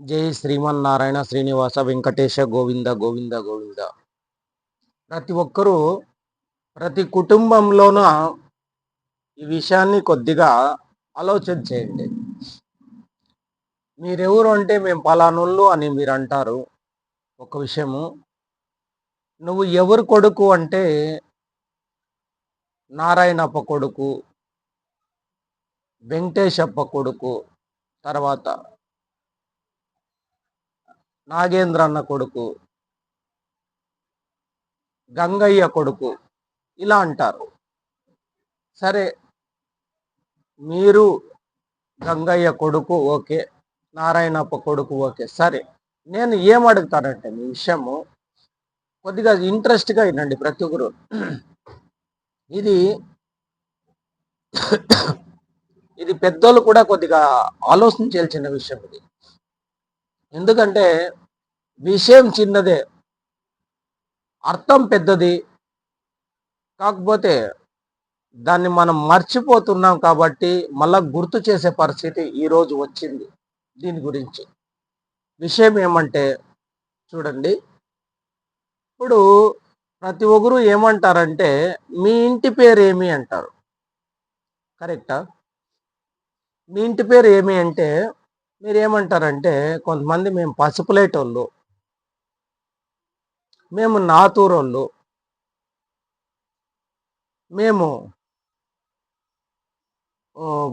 జై శ్రీమన్నారాయణ శ్రీనివాస వెంకటేశ గోవింద గోవింద గోవింద. ప్రతి ఒక్కరూ ప్రతి కుటుంబంలోన ఈ విషయాన్ని కొద్దిగా ఆలోచన చేయండి. మీరెవరు అంటే మేము పలానోళ్ళు అని మీరు అంటారు ఒక విషయము నువ్వు ఎవరు కొడుకు అంటే నారాయణప్ప కొడుకు వెంకటేశప్ప కొడుకు తర్వాత నాగేంద్ర అన్న కొడుకు గంగయ్య కొడుకు ఇలా అంటారు. సరే మీరు గంగయ్య కొడుకు ఓకే నారాయణప్ప కొడుకు ఓకే సరే. నేను ఏం అడుగుతానంటే మీ విషయము కొద్దిగా ఇంట్రెస్ట్గా వినండి ప్రతి ఒక్కరు. ఇది ఇది పెద్దోళ్ళు కూడా కొద్దిగా ఆలోచించాల్సిన విషయం ఇది. ఎందుకంటే విషయం చిన్నదే అర్థం పెద్దది. కాకపోతే దాన్ని మనం మర్చిపోతున్నాం కాబట్టి మళ్ళా గుర్తు చేసే పరిస్థితి ఈరోజు వచ్చింది దీని గురించి. విషయం ఏమంటే చూడండి. ఇప్పుడు ప్రతి ఒక్కరు ఏమంటారంటే మీ ఇంటి పేరు ఏమి అంటారు. కరెక్టా? మీ ఇంటి పేరు ఏమి అంటే మీరు ఏమంటారంటే కొంతమంది మేము పసుపులేటోళ్ళు. మేము నాతూరోళ్ళు. మేము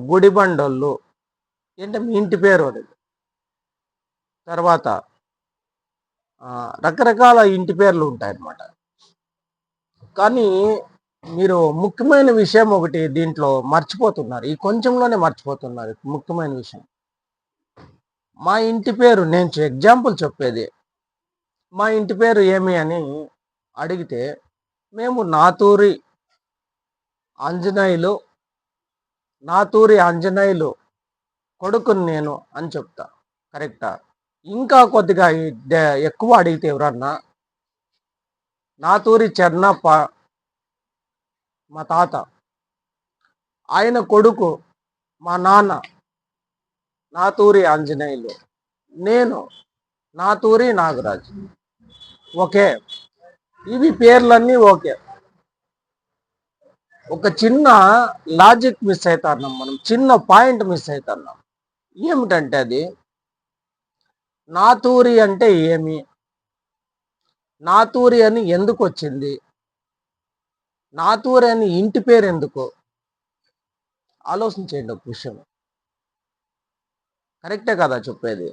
గుడిబండోళ్ళు. ఏంటంటే మీ ఇంటి పేరు అది. తర్వాత రకరకాల ఇంటి పేర్లు ఉంటాయన్నమాట. కానీ మీరు ముఖ్యమైన విషయం ఒకటి దీంట్లో మర్చిపోతున్నారు. ఈ కొంచెంలోనే మర్చిపోతున్నారు ముఖ్యమైన విషయం. మా ఇంటి పేరు నేను ఎగ్జాంపుల్ చెప్పేది. మా ఇంటి పేరు ఏమి అని అడిగితే మేము నాతూరి ఆంజనేయులు నాతూరి ఆంజనేయులు కొడుకుని నేను అని చెప్తా. కరెక్టా ఇంకా కొద్దిగా ఎక్కువ అడిగితే ఎవరన్నా నాతూరి చెన్నప్ప మా తాత ఆయన కొడుకు మా నాన్న నాతూరి ఆంజనేయులు. నేను నాతూరి నాగరాజు. ఓకే. ఇవి పేర్లన్నీ ఓకే. ఒక చిన్న లాజిక్ మిస్ అవుతున్నాం మనం. చిన్న పాయింట్ మిస్ అవుతున్నాం ఏమిటంటే అది? నాతూరి అంటే ఏమి? నాతూరి అని ఎందుకు వచ్చింది? నాతూరి అని ఇంటి పేరు ఎందుకు? ఆలోచించేయండి ఒక విషయం. కరెక్టే కదా చెప్పేది.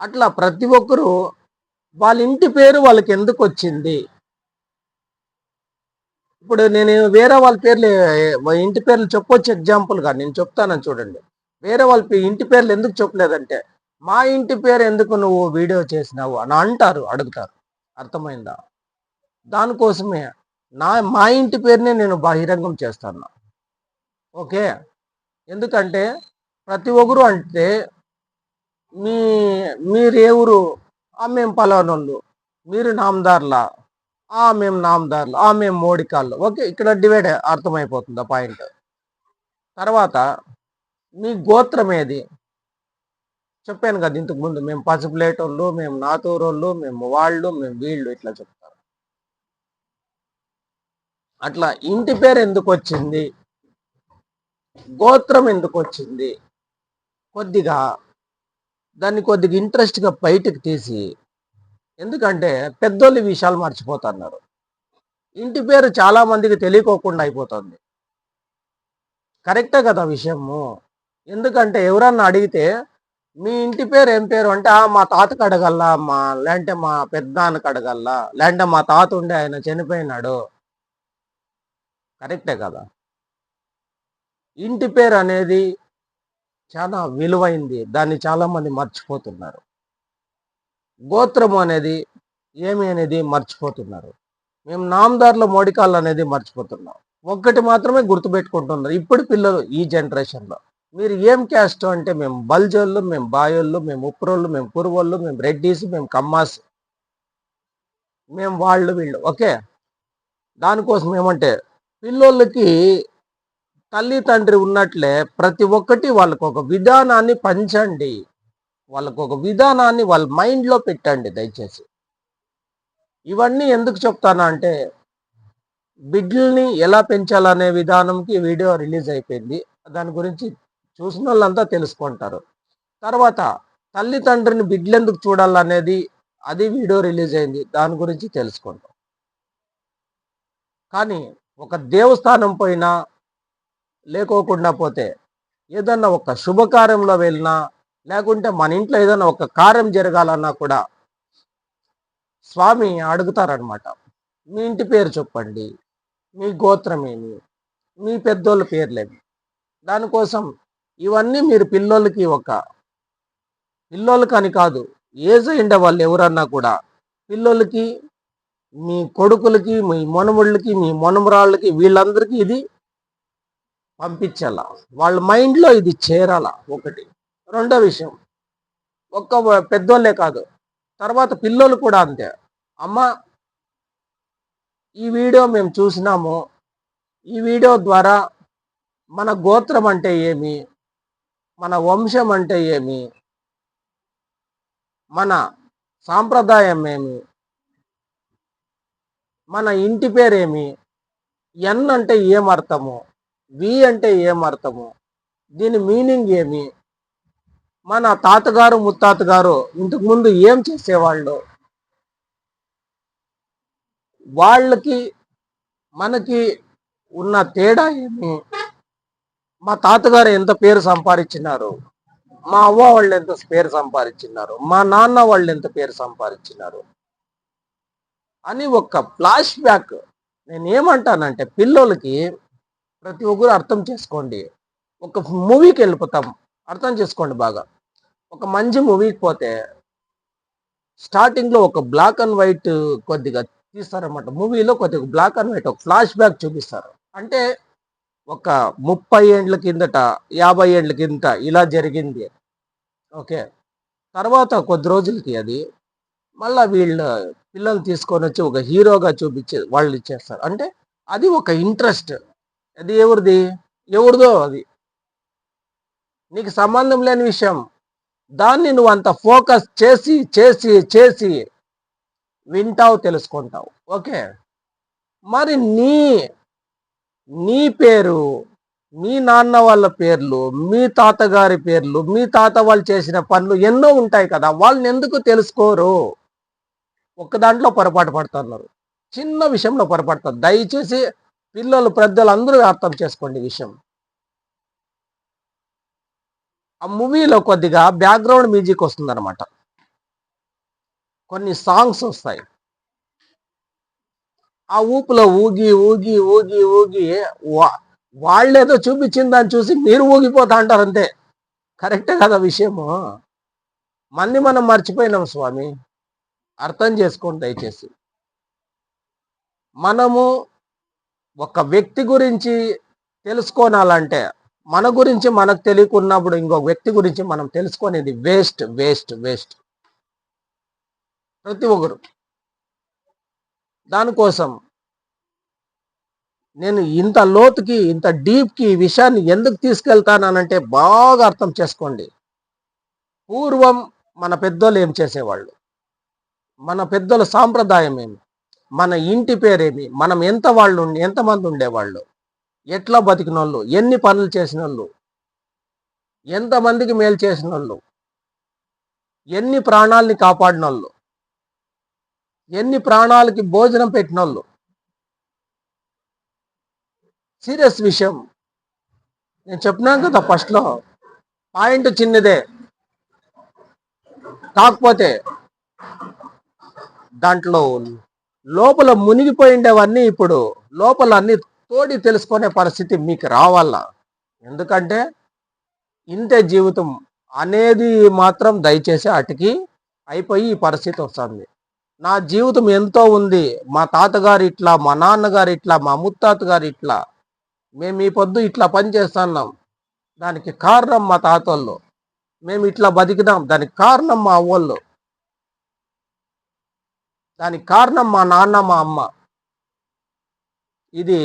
అట్లా ప్రతి ఒక్కరూ వాళ్ళ ఇంటి పేరు వాళ్ళకి ఎందుకు వచ్చింది? ఇప్పుడు నేను వేరే వాళ్ళ పేర్లు ఇంటి పేర్లు చెప్పొచ్చు ఎగ్జాంపుల్గా నేను చెప్తానని చూడండి. వేరే వాళ్ళ ఇంటి పేర్లు ఎందుకు చెప్పలేదంటే మా ఇంటి పేరు ఎందుకు నువ్వు వీడియో చేసినావు అని అంటారు అడుగుతారు. అర్థమైందా? దానికోసమే నా మా ఇంటి పేరునే నేను బహిరంగం చేస్తాను. ఓకే? ఎందుకంటే ప్రతి ఒక్కరు అంటే మీ మీరు ఏ ఊరు? మేము పలానోళ్ళు. మీరు నామదార్ల? ఆ మేము నామదార్లు. ఆ మేము మోడికాళ్ళు. ఓకే ఇక్కడ డివైడ్ అర్థమైపోతుంది ఆ పాయింట్? తర్వాత మీ గోత్రం ఏది? చెప్పాను కదా ఇంతకుముందు మేము పసుపులేటోళ్ళు మేము నాతూరోళ్ళు మేము వాళ్ళు మేము వీళ్ళు ఇట్లా చెప్తారు. అట్లా ఇంటి పేరు ఎందుకు వచ్చింది? గోత్రం ఎందుకు వచ్చింది? కొద్దిగా దాన్ని కొద్దిగా ఇంట్రెస్ట్గా బయటకు తీసి ఎందుకంటే పెద్దోళ్ళు విషయాలు మర్చిపోతున్నారు. ఇంటి పేరు చాలామందికి తెలియకోకుండా అయిపోతుంది. కరెక్టే కదా విషయము. ఎందుకంటే ఎవరన్నా అడిగితే మీ ఇంటి పేరు ఏం పేరు? అంటే మా తాతకు అడగల్లా మా లేంటే మా పెద్దానికి అడగల్లా లేంటే మా తాత ఉండే ఆయన చనిపోయినాడు. కరెక్టే కదా. ఇంటి పేరు అనేది చాలా విలువైంది. దాన్ని చాలామంది మర్చిపోతున్నారు. గోత్రం అనేది ఏమి అనేది మర్చిపోతున్నారు. మేము నామదారుల మోడికాళ్ళు అనేది మర్చిపోతున్నాం. ఒక్కటి మాత్రమే గుర్తుపెట్టుకుంటున్నారు. ఇప్పుడు పిల్లలు ఈ జనరేషన్లో మీరు ఏం క్యాస్ట్ అంటే మేము బల్జోళ్ళు మేము బాయోళ్ళు మేము ఉప్పురోళ్ళు మేము కురువోళ్ళు మేము రెడ్డీస్ మేము కమ్మాస్. మేము వాళ్ళు వీళ్ళు. ఓకే? దానికోసం ఏమంటే పిల్లోళ్ళకి తల్లి తండ్రి ఉన్నట్లే ప్రతి ఒక్కటి వాళ్ళకు ఒక విధానాన్ని పంచండి. వాళ్ళకు ఒక విధానాన్ని వాళ్ళ మైండ్లో పెట్టండి దయచేసి. ఇవన్నీ ఎందుకు చెప్తానా అంటే బిడ్డల్ని ఎలా పెంచాలనే విధానంకి వీడియో రిలీజ్ అయిపోయింది. దాని గురించి చూసిన వాళ్ళంతా తెలుసుకుంటారు. తర్వాత తల్లిదండ్రిని బిడ్డలు ఎందుకు చూడాలనేది అది వీడియో రిలీజ్ అయింది. దాని గురించి తెలుసుకుంటాం. కానీ ఒక దేవస్థానం పోయినా లేకోకుండా పోతే ఏదన్నా ఒక శుభకార్యంలో వెళ్ళినా లేకుంటే మన ఇంట్లో ఏదైనా ఒక కార్యం జరగాలన్నా కూడా స్వామి అడుగుతారనమాట మీ ఇంటి పేరు చెప్పండి మీ గోత్రం ఏమి మీ పెద్దోళ్ళ పేర్లేమి. దానికోసం ఇవన్నీ మీరు పిల్లోళ్ళకి ఒక పిల్లోళ్ళకి అని కాదు ఏజ్ అయిండే వాళ్ళు ఎవరన్నా కూడా పిల్లోళ్ళకి మీ కొడుకులకి మీ మొనముళ్ళకి మీ మనమరాళ్ళకి వీళ్ళందరికీ ఇది పంపించాల. వాళ్ళ మైండ్లో ఇది చేరాల ఒకటి. రెండో విషయం ఒక్క పెద్దోళ్ళే కాదు తర్వాత పిల్లలు కూడా అంతే. అమ్మ ఈ వీడియో మేము చూసినాము. ఈ వీడియో ద్వారా మన గోత్రం అంటే ఏమి? మన వంశం అంటే ఏమి? మన సాంప్రదాయం ఏమి? మన ఇంటి పేరేమి? ఎన్ అంటే ఏమర్థము? వి అంటే ఏమర్థము? దీని మీనింగ్ ఏమి? మన తాతగారు ముత్తాతగారు ఇంతకుముందు ఏం చేసేవాళ్ళు? వాళ్ళకి మనకి ఉన్న తేడా ఏమి? మా తాతగారు ఎంత పేరు సంపాదించినారు? మా అవ్వ వాళ్ళు ఎంత పేరు సంపాదించినారు? మా నాన్న వాళ్ళు ఎంత పేరు సంపాదించినారు? అని ఒక ఫ్లాష్ బ్యాక్ నేను ఏమంటానంటే పిల్లలకి ప్రతి ఒక్కరు అర్థం చేసుకోండి. ఒక మూవీకి వెళ్ళిపోతాం. అర్థం చేసుకోండి బాగా. ఒక మంచి మూవీకి పోతే స్టార్టింగ్లో ఒక బ్లాక్ అండ్ వైట్ కొద్దిగా తీస్తారన్నమాట. మూవీలో కొద్దిగా బ్లాక్ అండ్ వైట్ ఒక ఫ్లాష్ బ్యాక్ చూపిస్తారు. అంటే ఒక ముప్పై ఏండ్ల కిందట యాభై ఏండ్ల కిందట ఇలా జరిగింది. ఓకే. తర్వాత కొద్ది రోజులకి అది మళ్ళీ వీళ్ళ పిల్లలు తీసుకొని వచ్చి ఒక హీరోగా చూపించి వాళ్ళు ఇచ్చేస్తారు. అంటే అది ఒక ఇంట్రెస్ట్ అది ఎవరిది? ఎవరిదో అది. నీకు సంబంధం లేని విషయం. దాన్ని నువ్వు అంత ఫోకస్ చేసి చేసి చేసి వింటావు తెలుసుకుంటావు. ఓకే? మరి నీ నీ పేరు మీ నాన్న వాళ్ళ పేర్లు మీ తాతగారి పేర్లు మీ తాత వాళ్ళు చేసిన పనులు ఎన్నో ఉంటాయి కదా. వాళ్ళని ఎందుకు తెలుసుకోరు? ఒక్క దాంట్లో పొరపాటు పడుతున్నారు. చిన్న విషయంలో పొరపడతారు దయచేసి పిల్లలు పెద్దలు అందరూ అర్థం చేసుకోండి విషయం. ఆ మూవీలో కొద్దిగా బ్యాక్గ్రౌండ్ మ్యూజిక్ వస్తుందన్నమాట. కొన్ని సాంగ్స్ వస్తాయి. ఆ ఊపులో ఊగి ఊగి ఊగి ఊగి వాళ్ళేదో చూపించిన దాన్ని చూసి మీరు ఊగిపోతా అంటారు అంతే. కరెక్టే కదా విషయము? మళ్ళీ మనం మర్చిపోయినాం స్వామి? అర్థం చేసుకోండి దయచేసి. మనము ఒక వ్యక్తి గురించి తెలుసుకోనాలంటే మన గురించి మనకు తెలియకున్నప్పుడు ఇంకొక వ్యక్తి గురించి మనం తెలుసుకునేది వేస్ట్ వేస్ట్ వేస్ట్. ప్రతి ఒక్కరు. దానికోసం నేను ఇంత లోతుకి ఇంత డీప్కి ఈ విషయాన్ని ఎందుకు తీసుకెళ్తానంటే బాగా అర్థం చేసుకోండి. పూర్వం మన పెద్దోళ్ళు ఏం చేసేవాళ్ళు? మన పెద్దల సాంప్రదాయం ఏమి? మన ఇంటి పేరేమి? మనం ఎంత వాళ్ళు ఎంతమంది ఉండేవాళ్ళు? ఎట్లా బతికిన వాళ్ళు ఎన్ని పనులు చేసిన వాళ్ళు ఎంతమందికి మేలు చేసిన వాళ్ళు ఎన్ని ప్రాణాలని కాపాడిన వాళ్ళు ఎన్ని ప్రాణాలకి భోజనం పెట్టిన వాళ్ళు సీరియస్ విషయం. నేను చెప్పినాను కదా ఫస్ట్లో. పాయింట్ చిన్నదే. కాకపోతే దాంట్లో లోపల మునిగిపోయిండేవన్నీ ఇప్పుడు లోపల అన్ని తోడి తెలుసుకునే పరిస్థితి మీకు రావాల? ఎందుకంటే ఇంతే జీవితం అనేది మాత్రం దయచేసి అటుకి అయిపోయి ఈ పరిస్థితి వస్తుంది. నా జీవితం ఎంతో ఉంది. మా తాతగారు ఇట్లా మా నాన్నగారు ఇట్లా మా ముత్తాత గారు ఇట్లా. మేము ఈ పొద్దు ఇట్లా పని చేస్తున్నాం. దానికి కారణం మా తాతోళ్ళు. మేము ఇట్లా బతికినాం. దానికి కారణం మా అవ్వళ్ళు. దానికి కారణం మా నాన్న మా అమ్మ. ఇది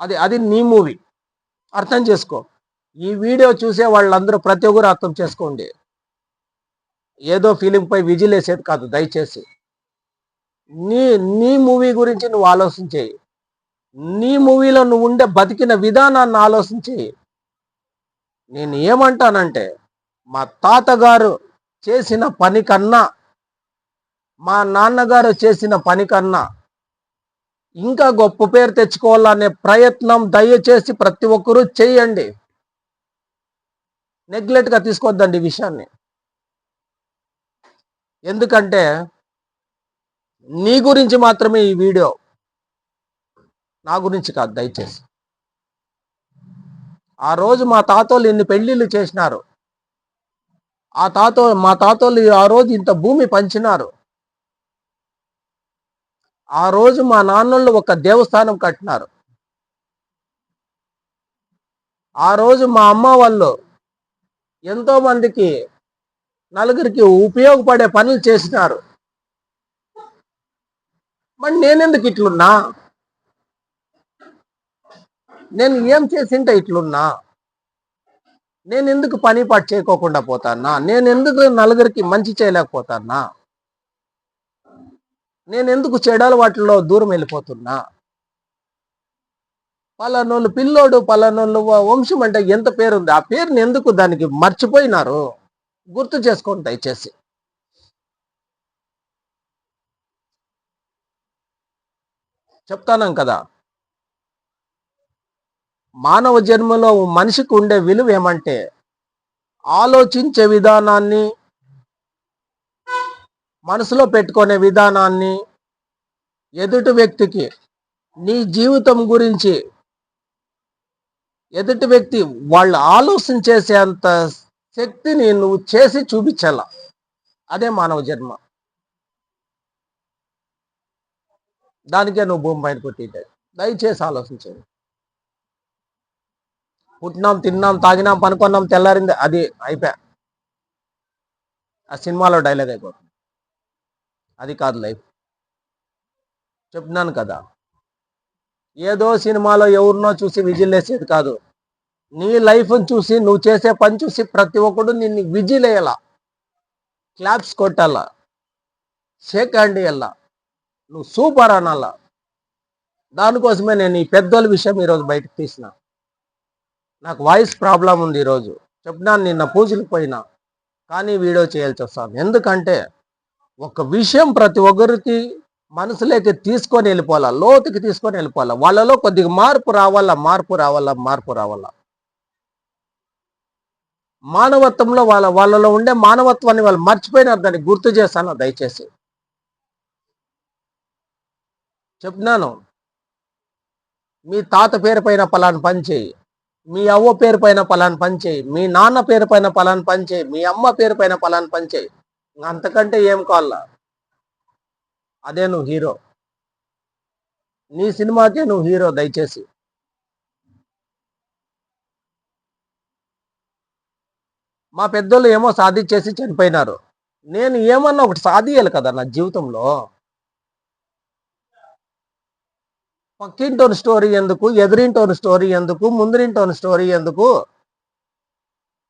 అది అది నీ మూవీ. అర్థం చేసుకో. ఈ వీడియో చూసే వాళ్ళందరూ ప్రతి ఒక్కరు అర్థం చేసుకోండి. ఏదో ఫీలింగ్పై విజిల్ వేసేది కాదు దయచేసి. నీ నీ మూవీ గురించి నువ్వు ఆలోచించేయి నీ మూవీలో నువ్వు ఉండే బతికిన విధానాన్ని ఆలోచించి నేను ఏమంటానంటే మా తాతగారు చేసిన పని కన్నా మా నాన్నగారు చేసిన పని కన్నా ఇంకా గొప్ప పేరు తెచ్చుకోవాలనే ప్రయత్నం దయచేసి ప్రతి ఒక్కరూ చేయండి. నెగ్లెక్ట్గా తీసుకోవద్దండి ఈ విషయాన్ని. ఎందుకంటే నీ గురించి మాత్రమే ఈ వీడియో నా గురించి కాదు దయచేసి. ఆ రోజు మా తాతోళ్ళు ఇన్ని పెళ్ళిళ్ళు చేసినారు. ఆ తాతో మా తాతోళ్ళు ఆ రోజు ఇంత భూమి పంచినారు. ఆ రోజు మా నాన్నోళ్ళు ఒక దేవస్థానం కట్టినారు. ఆ రోజు మా అమ్మ వాళ్ళు ఎంతో మందికి నలుగురికి ఉపయోగపడే పనులు చేసినారు. మరి నేనెందుకు ఇట్లున్నా? నేను ఏం చేసింటే ఇట్లున్నా? నేను ఎందుకు పని పాటు చేయకోకుండా పోతానా నేను ఎందుకు నలుగురికి మంచి చేయలేకపోతానా నేను ఎందుకు చెడాల వాటిలో దూరం వెళ్ళిపోతున్నా? పలానోళ్ళు పిల్లోడు పలానోళ్ళు వంశం అంటే ఎంత పేరుంది? ఆ పేరుని ఎందుకు దానికి మర్చిపోయినారు? గుర్తు చేసుకోండి దయచేసి. చెప్తానం కదా. మానవ జన్మలో మనిషికి ఉండే విలువ ఏమంటే ఆలోచించే విధానాన్ని మనసులో పెట్టుకునే విధానాన్ని ఎదుటి వ్యక్తికి నీ జీవితం గురించి ఎదుటి వ్యక్తి వాళ్ళు ఆలోచన చేసేంత శక్తిని నువ్వు చేసి చూపించాల. అదే మానవ జన్మ. దానికే నువ్వు భూమి పైన పుట్టింటాయి దయచేసి ఆలోచించండి. పుట్టినాం తిన్నాం తాగినాం పనుకున్నాం తెల్లారింది అది అయిపోయా. ఆ సినిమాలో డైలాగ్ అయిపోతుంది. అది కాదు లైఫ్. చెప్తున్నాను కదా. ఏదో సినిమాలో ఎవరినో చూసి విజిల్ వేసేది కాదు. నీ లైఫ్ని చూసి నువ్వు చేసే పని చూసి ప్రతి ఒక్కడు నిన్ను విజిల్ వేయాల? క్లాప్స్ కొట్టాల? షేక్ హ్యాండ్ ఇవ్వాల నువ్వు సూపర్ అనాల? దానికోసమే నేను ఈ పెద్దోళ్ళ విషయం ఈరోజు బయటకు తీసిన. నాకు వాయిస్ ప్రాబ్లం ఉంది ఈరోజు. చెప్పినాను నిన్న పూజలకు పోయినా కానీ వీడియో చేయాల్సి వస్తాను ఎందుకంటే ఒక విషయం ప్రతి ఒక్కరికి మనసులోకి తీసుకొని వెళ్ళిపోవాలా లోతుకి తీసుకొని వెళ్ళిపోవాలా? వాళ్ళలో కొద్దిగా మార్పు రావాలా మార్పు రావాలా మార్పు రావాలా? మానవత్వంలో వాళ్ళ వాళ్ళలో ఉండే మానవత్వాన్ని వాళ్ళు మర్చిపోయినారు దాన్ని గుర్తు చేస్తాను దయచేసి. చెప్తున్నాను. మీ తాత పేరు పైన పలాను పని చేయి. మీ అవ్వ పేరు పైన పలాను పని చేయి. మీ నాన్న పేరు పైన పలాని పని చేయి. మీ అమ్మ పేరు పైన పలాను పని చేయి. అంతకంటే ఏం కావాలా? అదే నువ్వు హీరో. నీ సినిమాకే నువ్వు హీరో దయచేసి. మా పెద్దోళ్ళు ఏమో సాధించేసి చనిపోయినారు. నేను ఏమన్నా ఒకటి సాధియాలి కదా నా జీవితంలో? పక్కింటోని స్టోరీ ఎందుకు? ఎదురింటోని స్టోరీ ఎందుకు? ముందరింటోని స్టోరీ ఎందుకు?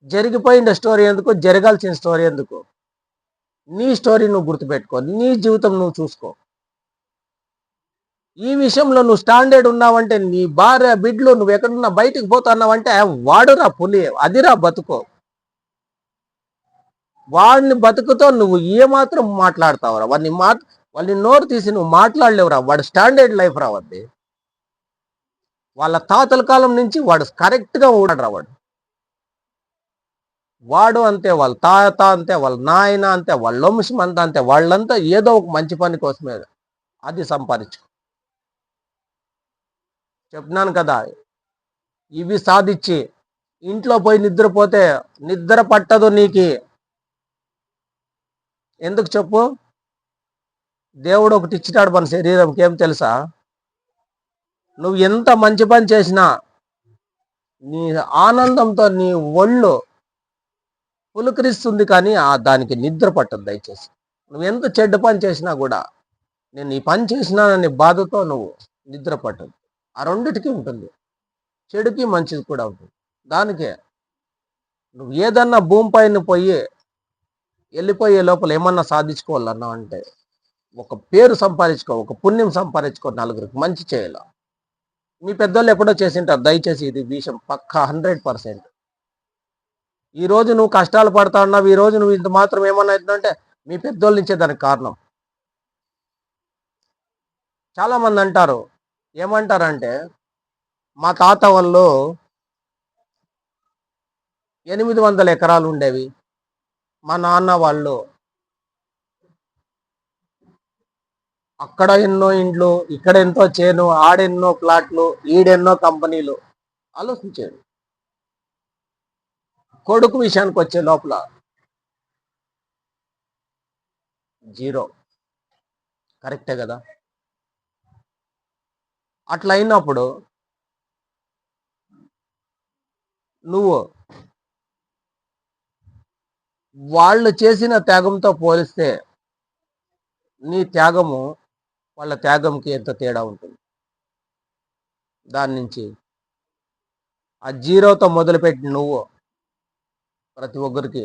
జరిగిపోయిన స్టోరీ ఎందుకు? జరగాల్సిన స్టోరీ ఎందుకు? నీ స్టోరీ నువ్వు గుర్తుపెట్టుకో నీ జీవితం నువ్వు చూసుకో. ఈ విషయంలో నువ్వు స్టాండర్డ్ ఉన్నావంటే నీ భార్య బిడ్లు నువ్వు ఎక్కడున్నా బయటికి పోతున్నావంటే వాడురా పులి అదిరా బతుకో. వాడిని బతుకుతో నువ్వు ఏమాత్రం మాట్లాడతావురా? వాడిని మా వాళ్ళని నోరు తీసి నువ్వు మాట్లాడలేవురా? వాడు స్టాండర్డ్ లైఫ్ రావద్ది వాళ్ళ తాతల కాలం నుంచి వాడు కరెక్ట్గా ఊడరా వాడు. వాడు అంతే వాళ్ళ తాత అంతే వాళ్ళ నాయన అంతే వాళ్ళ వంశం అంతా అంతే వాళ్ళంతా ఏదో ఒక మంచి పని కోసమే అది సంపాదించు. చెప్తున్నాను కదా ఇవి సాధించి ఇంట్లో పోయి నిద్రపోతే నిద్ర పట్టదు నీకి. ఎందుకు చెప్పు? దేవుడు ఒకటి ఇచ్చినాడు మన శరీరంకి ఏం తెలుసా? నువ్వు ఎంత మంచి పని చేసినా నీ ఆనందంతో నీ ఒళ్ళు పులకరిస్తుంది కానీ ఆ దానికి నిద్ర పట్టదు దయచేసి. నువ్వు ఎంత చెడ్డ పని చేసినా కూడా నేను ఈ పని చేసినానని బాధతో నువ్వు నిద్ర పట్టదు. ఆ రెండిటికి ఉంటుంది. చెడుకి మంచిది కూడా ఉంటుంది. దానికే నువ్వు ఏదన్నా భూమి పైన పోయి వెళ్ళిపోయే లోపల ఏమన్నా సాధించుకోవాలన్నా అంటే ఒక పేరు సంపాదించుకో ఒక పుణ్యం సంపాదించుకో నలుగురికి మంచి చేయాల. మీ పెద్దోళ్ళు ఎప్పుడో చేసింటారు దయచేసి ఇది విషయం పక్కా హండ్రెడ్ పర్సెంట్. ఈ రోజు నువ్వు కష్టాలు పడతా ఉన్నావు ఈ రోజు నువ్వు ఇంత మాత్రం ఏమన్నా అవుతుందంటే మీ పెద్దోళ్ళ నుంచే దానికి కారణం. చాలా మంది అంటారు ఏమంటారంటే మా తాత వాళ్ళు ఎనిమిది వందల ఎకరాలు ఉండేవి మా నాన్న వాళ్ళు అక్కడ ఎన్నో ఇండ్లు ఇక్కడ ఎంతో చేను ఆడెన్నో ప్లాట్లు ఈడెన్నో కంపెనీలు. ఆలోచించాడు కొడుకు విషయానికి వచ్చే లోపల జీరో. కరెక్టే కదా? అట్లా అయినప్పుడు నువ్వు వాళ్ళు చేసిన త్యాగంతో పోలిస్తే నీ త్యాగము వాళ్ళ త్యాగంకి ఎంత తేడా ఉంటుంది? దాని నుంచి ఆ జీరోతో మొదలుపెట్టి నువ్వు ప్రతి ఒక్కరికి.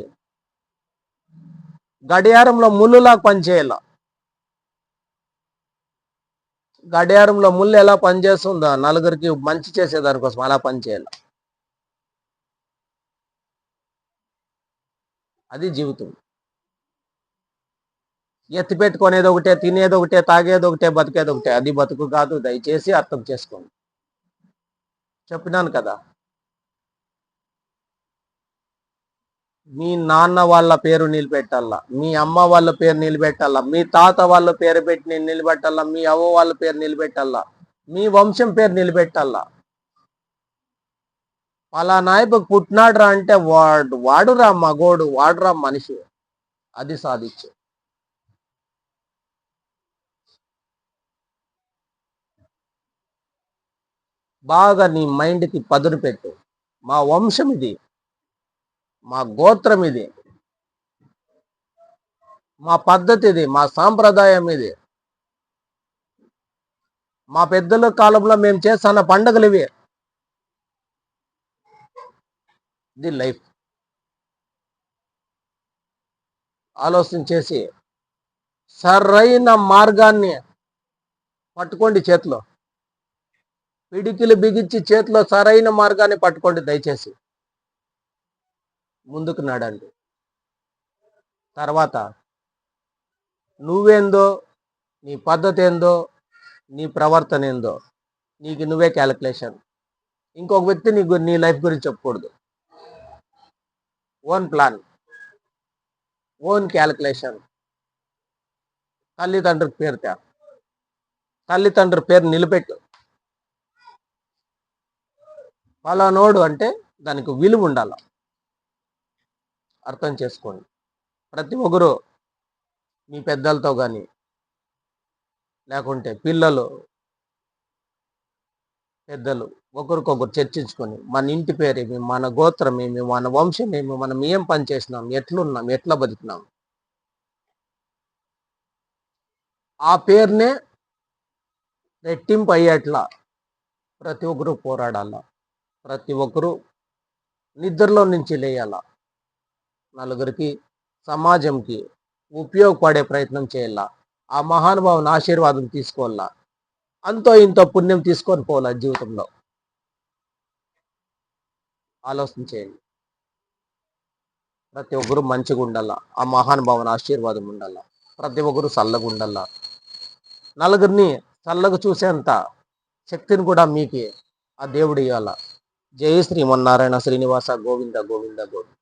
గడియారంలో ముళ్ళులా పనిచేయాల? గడియారంలో ముళ్ళు ఎలా పనిచేస్తుందో? నలుగురికి మంచి చేసేదానికోసం అలా పనిచేయాలి? అది జీవితం. ఎత్తి పెట్టుకునేది ఒకటే తినేది ఒకటే తాగేది ఒకటే బతికేది ఒకటే. అది బతుకు కాదు దయచేసి అర్థం చేసుకోండి. చెప్పినాను కదా. మీ నాన్న వాళ్ళ పేరు నిలబెట్టాలా మీ అమ్మ వాళ్ళ పేరు నిలబెట్టాలా మీ తాత వాళ్ళ పేరు పెట్టి నేను నిలబెట్టాలా మీ అవ్వ వాళ్ళ పేరు నిలబెట్టాలా మీ వంశం పేరు నిలబెట్టాలా అలా నాయకు పుట్టినాడురా అంటే వాడు వాడురా మగోడు వాడురా మనిషి. అది సాధించు. బాగా నీ మైండ్కి పదును పెట్టు. మా వంశం ఇది. మా గోత్రం ఇది. మా పద్ధతి ఇది మా సాంప్రదాయం ఇది. మా పెద్దల కాలంలో మేము చేస్తున్న పండుగలు ఇవి. The life. ఆలోచన చేసి సరైన మార్గాన్ని పట్టుకోండి చేతిలో. పిడికిలు బిగించి చేతిలో సరైన మార్గాన్ని పట్టుకోండి దయచేసి. ముందుకు నడండి. తర్వాత నువ్వేందో నీ పద్ధతి ఏందో నీ ప్రవర్తన ఏందో నీకు నువ్వే క్యాలిక్యులేషన్. ఇంకొక వ్యక్తి నీకు నీ లైఫ్ గురించి చెప్పకూడదు. Own plan. Own calculation. తల్లిదండ్రుల పేరు తే తల్లిదండ్రుల పేరు నిలబెట్టు. పలానోడు అంటే దానికి విలువ ఉండాలి. అర్థం చేసుకోండి. ప్రతి ఒక్కరు మీ పెద్దలతో కానీ లేకుంటే పిల్లలు పెద్దలు ఒకరికొకరు చర్చించుకొని మన ఇంటి పేరేమి మన గోత్రం ఏమి మన వంశం ఏమి మనం ఏం పని చేసినాం ఎట్లున్నాం ఎట్లా బతికినాం ఆ పేరునే రెట్టింపు అయ్యేట్లా ప్రతి ఒక్కరు పోరాడాల. ప్రతి ఒక్కరూ నిద్రలో నుంచి లేయాలా. నలుగురికి సమాజంకి ఉపయోగపడే ప్రయత్నం చేయాల. ఆ మహానుభావుని ఆశీర్వాదం తీసుకోవాలా. అంతో ఇంతో పుణ్యం తీసుకొని పోవాల జీవితంలో. ఆలోచన చేయండి. ప్రతి ఒక్కరు మంచిగా ఉండాలా. ఆ మహానుభావుని ఆశీర్వాదం ఉండాలా. ప్రతి ఒక్కరు చల్లగా ఉండాలా. నలుగురిని చల్లగా చూసేంత శక్తిని కూడా మీకు ఆ దేవుడు ఇవ్వాల జయ శ్రీమన్నారాయణ శ్రీనివాస గోవింద గోవింద గోవింద.